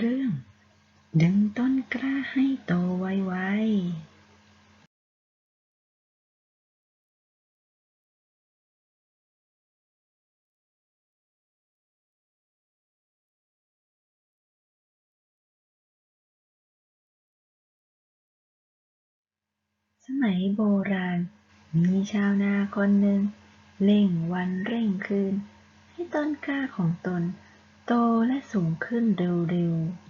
เรื่อง ดึงต้นกล้าให้โตไวๆสมัยโบราณ มีชาวนาคนหนึ่งเร่งวันเร่งคืน ให้ต้นกล้าของตน โตและสูงขึ้นเร็วๆ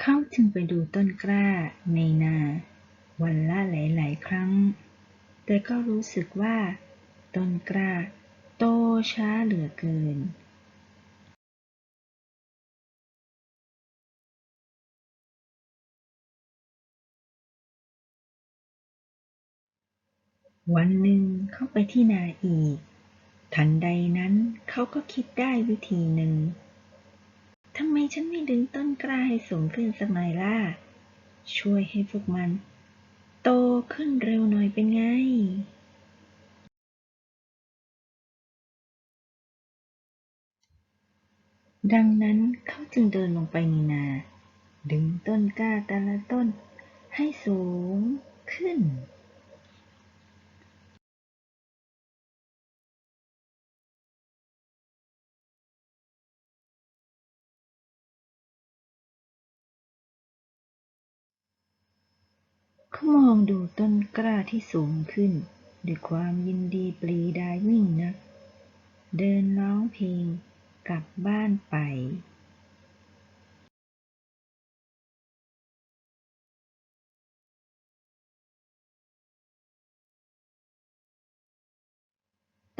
เขาจึงไปดูต้นกล้าในนา วันละหลาย ๆ ครั้ง แต่ก็รู้สึกว่า ต้นกล้า โตช้าเหลือเกิน วันหนึ่งเข้าไปที่นาอีก ทันใดนั้นเขาก็คิดได้วิธีหนึ่งทำไมฉันไม่ดึงต้นกล้าให้สูงขึ้นสักหน่อยล่ะ ช่วยให้พวกมัน โตขึ้นเร็วหน่อยเป็นไงดังนั้นเขาจึงเดินลงไปในนา ดึงต้นกล้าแต่ละต้นให้สูงขึ้น เขามองดูต้นกล้าที่สูงขึ้น ด้วยความยินดีปรีดายิ่งนัก เดินร้องเพลงกลับบ้านไป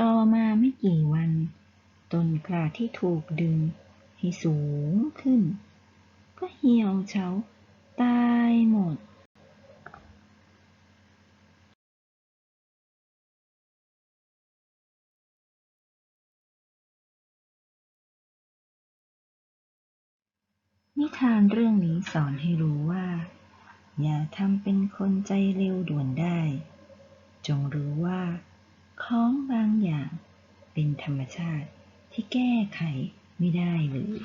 ต่อมาไม่กี่วัน ต้นกล้าที่ถูกดึง ให้สูงขึ้น ก็เหี่ยวเฉาตายหมด นิทานเรื่องนี้สอนให้รู้ว่า อย่าทำเป็นคนใจเร็วด่วนได้ จงรู้ว่าของบางอย่างเป็นธรรมชาติที่แก้ไขไม่ได้เลย